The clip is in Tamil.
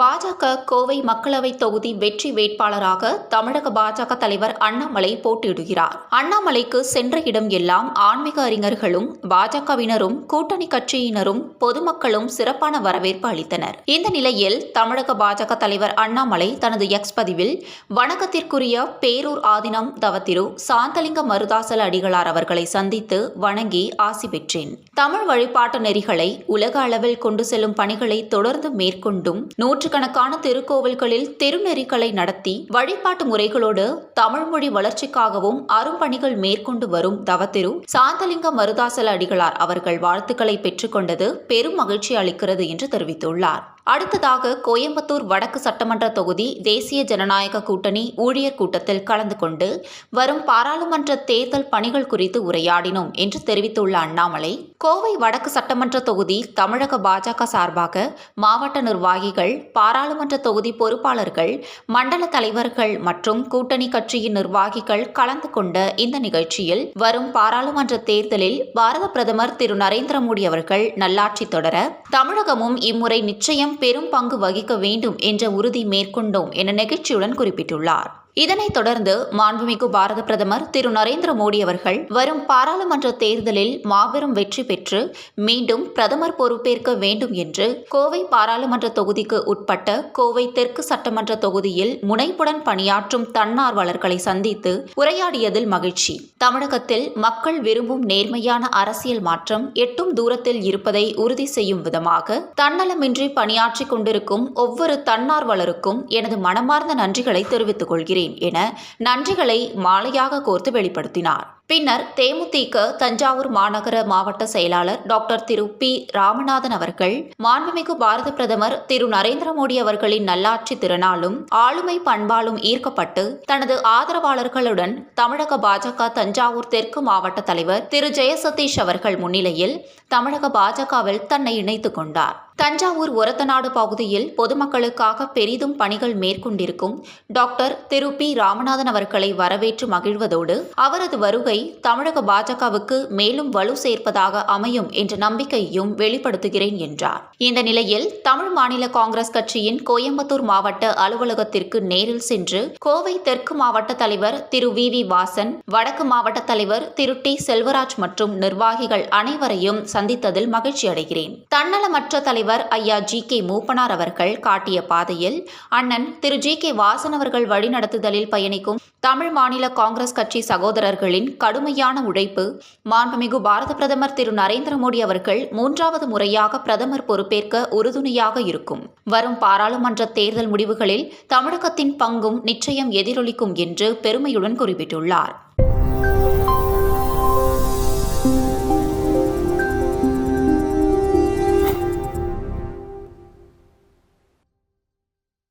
பாஜக கோவை மக்களவை தொகுதி வெற்றி வேட்பாளராக தமிழக பாஜக தலைவர் அண்ணாமலை போட்டியிடுகிறார். அண்ணாமலைக்கு சென்ற இடம் எல்லாம் ஆன்மீக அறிஞர்களும் பாஜகவினரும் கூட்டணி கட்சியினரும் பொதுமக்களும் சிறப்பான வரவேற்பு அளித்தனர். இந்த நிலையில் தமிழக பாஜக தலைவர் அண்ணாமலை தனது எக்ஸ் பதிவில் வணக்கத்திற்குரிய பேரூர் ஆதினம் தவத்திரு சாந்தலிங்க மருதாசல அடிகளார் அவர்களை சந்தித்து வணங்கி ஆசி பெற்றேன். தமிழ் வழிபாட்டு நெறிகளை உலக அளவில் கொண்டு செல்லும் பணிகளை தொடர்ந்து மேற்கொண்டும் நூற்று நூற்றுக்கணக்கான திருக்கோவில்களில் திருநெறிகளை நடத்தி வழிபாட்டு முறைகளோடு தமிழ்மொழி வளர்ச்சிக்காகவும் அரும்பணிகள் மேற்கொண்டு வரும் தவத்திரு சாந்தலிங்க மருதாசல அடிகளார் அவர்கள் வாழ்த்துக்களை பெற்றுக்கொண்டது பெரும் மகிழ்ச்சி அளிக்கிறது என்று தெரிவித்துள்ளார். அடுத்ததாக கோயம்புத்தூர் வடக்கு சட்டமன்ற தொகுதி தேசிய ஜனநாயக கூட்டணி ஊழியர் கூட்டத்தில் கலந்து கொண்டு வரும் பாராளுமன்ற தேர்தல் பணிகள் குறித்து உரையாடினோம் என்று தெரிவித்துள்ள அண்ணாமலை கோவை வடக்கு சட்டமன்ற தொகுதி தமிழக பாஜக சார்பாக மாவட்ட நிர்வாகிகள் பாராளுமன்ற தொகுதி பொறுப்பாளர்கள் மண்டல தலைவர்கள் மற்றும் கூட்டணி கட்சியின் நிர்வாகிகள் கலந்து கொண்ட இந்த நிகழ்ச்சியில் வரும் பாராளுமன்ற தேர்தலில் பாரத பிரதமர் திரு நரேந்திர மோடி அவர்கள் நல்லாட்சி தொடர தமிழகமும் இம்முறை நிச்சயம் பெரும் பங்கு வகிக்க வேண்டும் என்ற உறுதி மேற்கொண்டோம் என நெகிழ்ச்சியுடன் குறிப்பிட்டுள்ளார். இதனைத் தொடர்ந்து மாண்புமிகு பாரத பிரதமர் திரு நரேந்திர மோடி அவர்கள் வரும் பாராளுமன்ற தேர்தலில் மாபெரும் வெற்றி பெற்று மீண்டும் பிரதமர் பொறுப்பேற்க வேண்டும் என்று கோவை பாராளுமன்ற தொகுதிக்கு உட்பட்ட கோவை தெற்கு சட்டமன்ற தொகுதியில் முனைப்புடன் பணியாற்றும் தன்னார்வலர்களை சந்தித்து உரையாடியதில் மகிழ்ச்சி. தமிழகத்தில் மக்கள் விரும்பும் நேர்மையான அரசியல் மாற்றம் எட்டும் தூரத்தில் இருப்பதை உறுதி செய்யும் விதமாக தன்னலமின்றி பணியாற்றிக் கொண்டிருக்கும் ஒவ்வொரு தன்னார்வலருக்கும் எனது மனமார்ந்த நன்றிகளை தெரிவித்துக் கொள்கிறேன். என நன்றிகளை மாலையாக கோர்த்து வெளிப்படுத்தினார். பின்னர் தேமுதிக தஞ்சாவூர் மாநகர மாவட்ட செயலாளர் டாக்டர் திரு. பி. ராமநாதன் அவர்கள் மாண்புமிகு பாரத பிரதமர் திரு. நரேந்திர மோடி அவர்களின் நல்லாட்சி திறனாலும் ஆளுமை பண்பாலும் ஈர்க்கப்பட்டு தனது ஆதரவாளர்களுடன் தமிழக பாஜக தஞ்சாவூர் தெற்கு மாவட்ட தலைவர் திரு. ஜெயசதீஷ் அவர்கள் முன்னிலையில் தமிழக பாஜகவில் தன்னை இணைத்துக் கொண்டார். தஞ்சாவூர் ஒரத்தநாடு பகுதியில் பொதுமக்களுக்காக பெரிதும் பணிகள் மேற்கொண்டிருக்கும் டாக்டர் திரு. பி. ராமநாதன் அவர்களை வரவேற்று மகிழ்வதோடு அவரது வருகை தமிழக பாஜகவுக்கு மேலும் வலு சேர்ப்பதாக அமையும் என்ற நம்பிக்கையையும் வெளிப்படுத்துகிறேன் என்றார். இந்த நிலையில் தமிழ் மாநில காங்கிரஸ் கட்சியின் கோயம்புத்தூர் மாவட்ட அலுவலகத்திற்கு நேரில் சென்று கோவை தெற்கு மாவட்ட தலைவர் திரு வி. வி. வாசன் வடக்கு மாவட்ட தலைவர் திரு. டி. செல்வராஜ் மற்றும் நிர்வாகிகள் அனைவரையும் சந்தித்ததில் மகிழ்ச்சி அடைகிறேன். தன்னலமற்ற தலைவர் ஐயா ஜி. கே. மூப்பனார் அவர்கள் காட்டிய பாதையில் அண்ணன் திரு. ஜி. கே. வாசன் அவர்கள் வழிநடத்துதலில் பயணிக்கும் தமிழ் மாநில காங்கிரஸ் கட்சி சகோதரர்களின் கடுமையான உழைப்பு மாண்புமிகு பாரத பிரதமர் திரு நரேந்திர மோடி அவர்கள் மூன்றாவது முறையாக பிரதமர் பொறுப்பேற்க உறுதுணையாக இருக்கும். வரும் பாராளுமன்ற தேர்தல் முடிவுகளில் தமிழகத்தின் பங்கும் நிச்சயம் எதிரொலிக்கும் என்று பெருமையுடன் குறிப்பிட்டுள்ளார்.